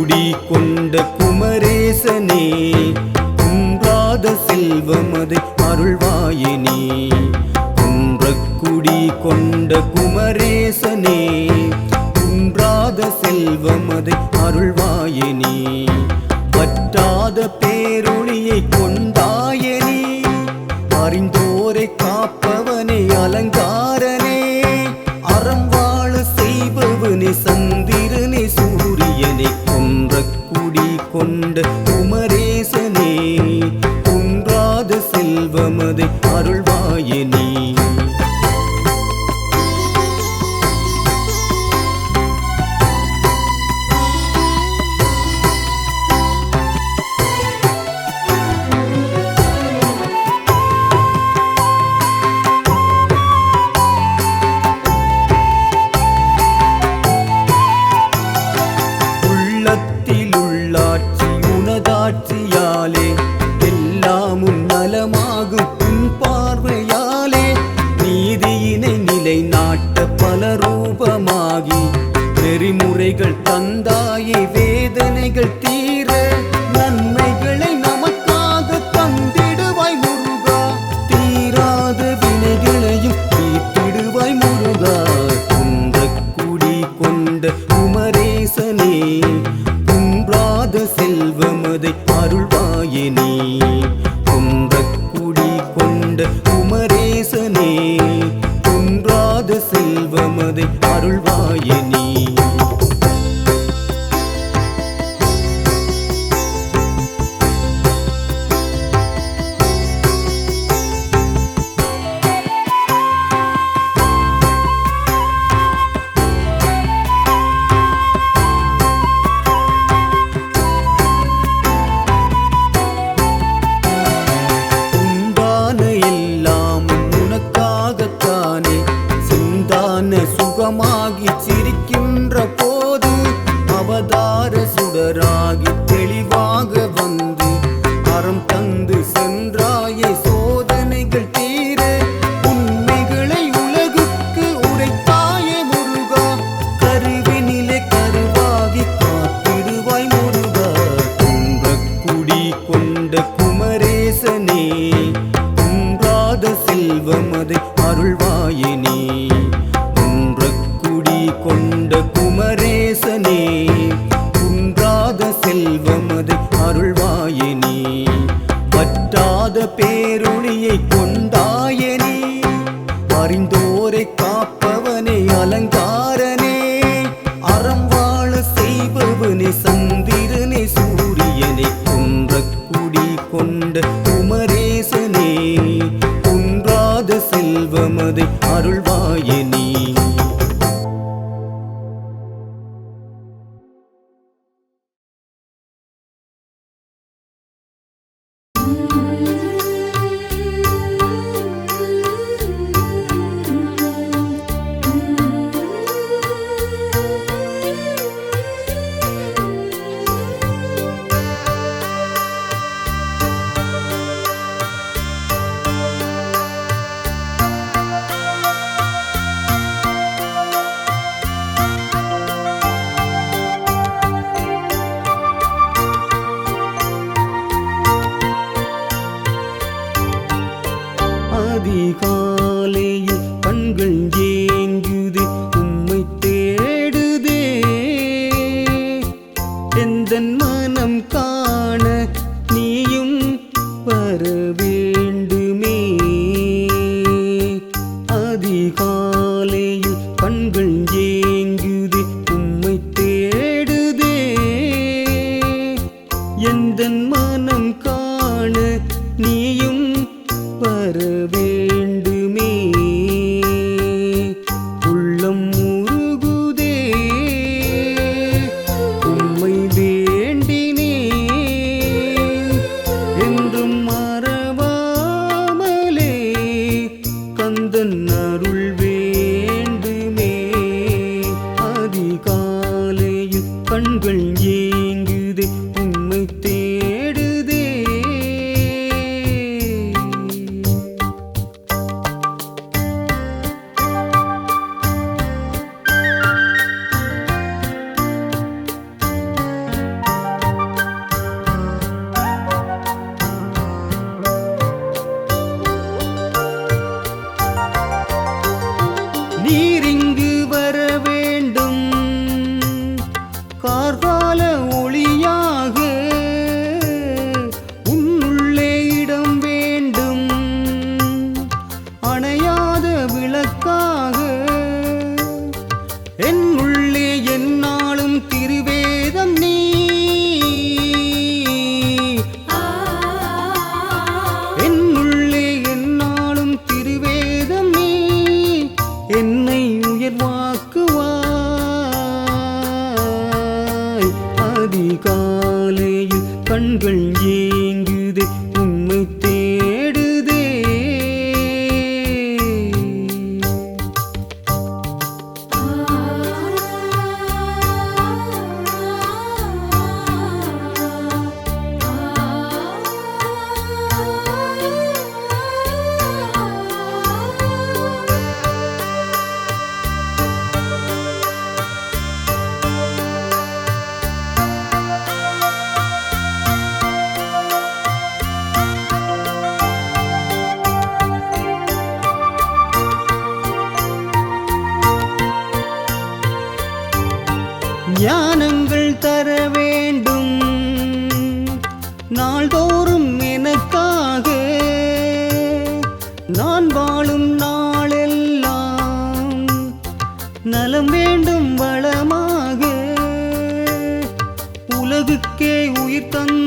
குடி கொண்ட குமரேசனே குன்றாத செல்வமதை அருள்வாயினே. குன்றக்குடி கொண்ட குமரேசனே குன்றாத செல்வமதை அருள்வாயினே. பற்றாத பேரொளியை கொண்டாயனே அறிந்தோரை காப்பவனை அலங்கா நாட்ட பல ரூபமாகி நெறிமுறைகள் தந்தாயே வேதனைகள் தீர நன்மைகளை நமக்காக தந்திடுவாய் முருகா. தீராத வினைகளையும் தீர்த்திடுவாய் முருகா. குன்றக்குடி கொண்ட குமரேசனே குன்றாத செல்வமதை அருள்வாயினே குன்றக்குடி கொண்ட குமரேசனே மனதை அருள்வாயே நீ. குமரேசனே குன்றாத செல்வமதை அருள்வாயினே வற்றாத பேரொளியை கொண்டாயனே அறிந்தோரை காப்பவனே அலங்காரனே அறம் வாழ செய்பவனே சந்திரனே சூரியனை கொன்ற குடி கொண்ட குமரேசனே குன்றாத செல்வமதை அருள்வாயனே. எந்தன் மனம் காண நீயும் வாழும் நாளெல்லாம் நலம் வேண்டும் வளமாக உலகுக்கே உயிர் தந்த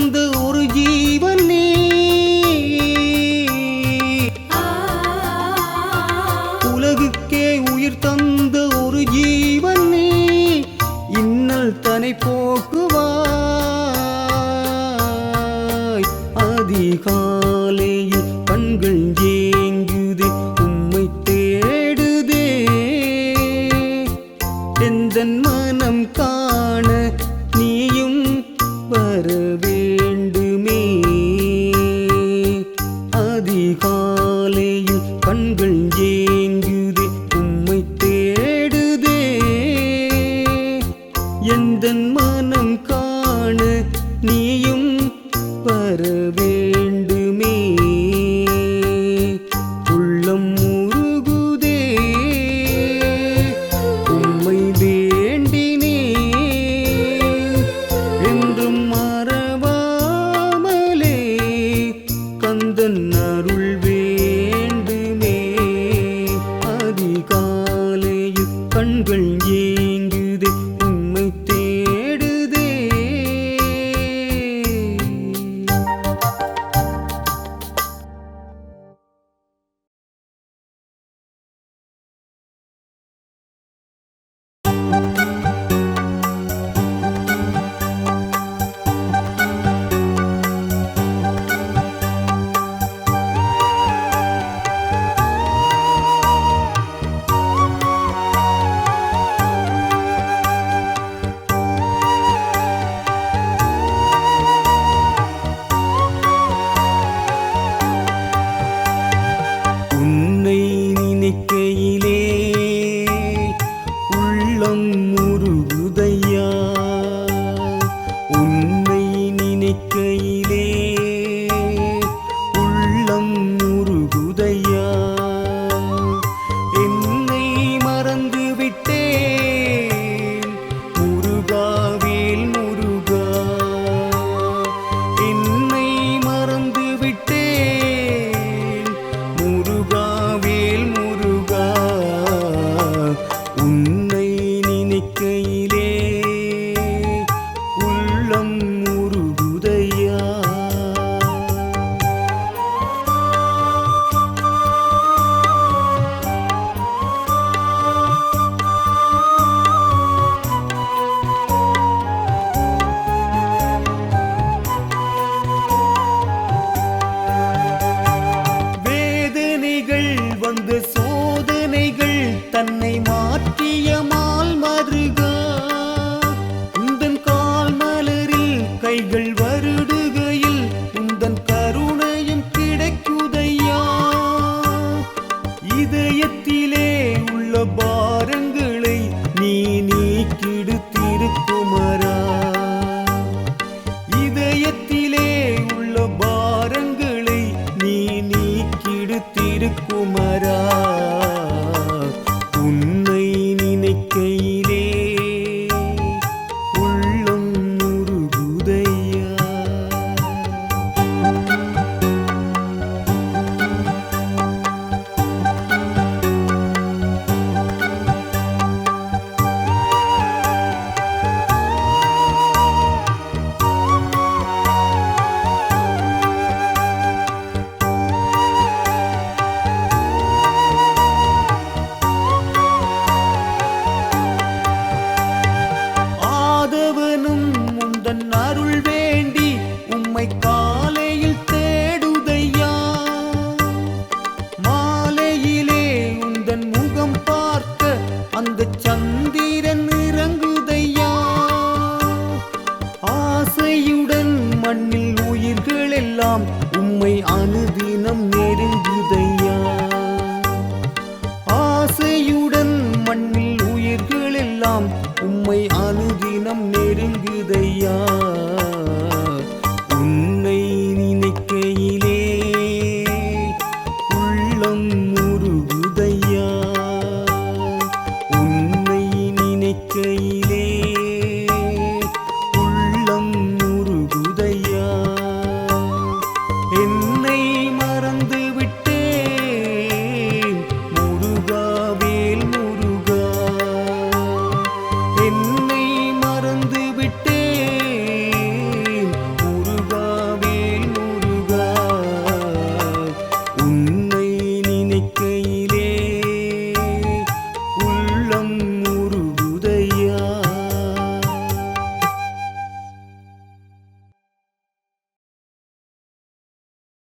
கைகள்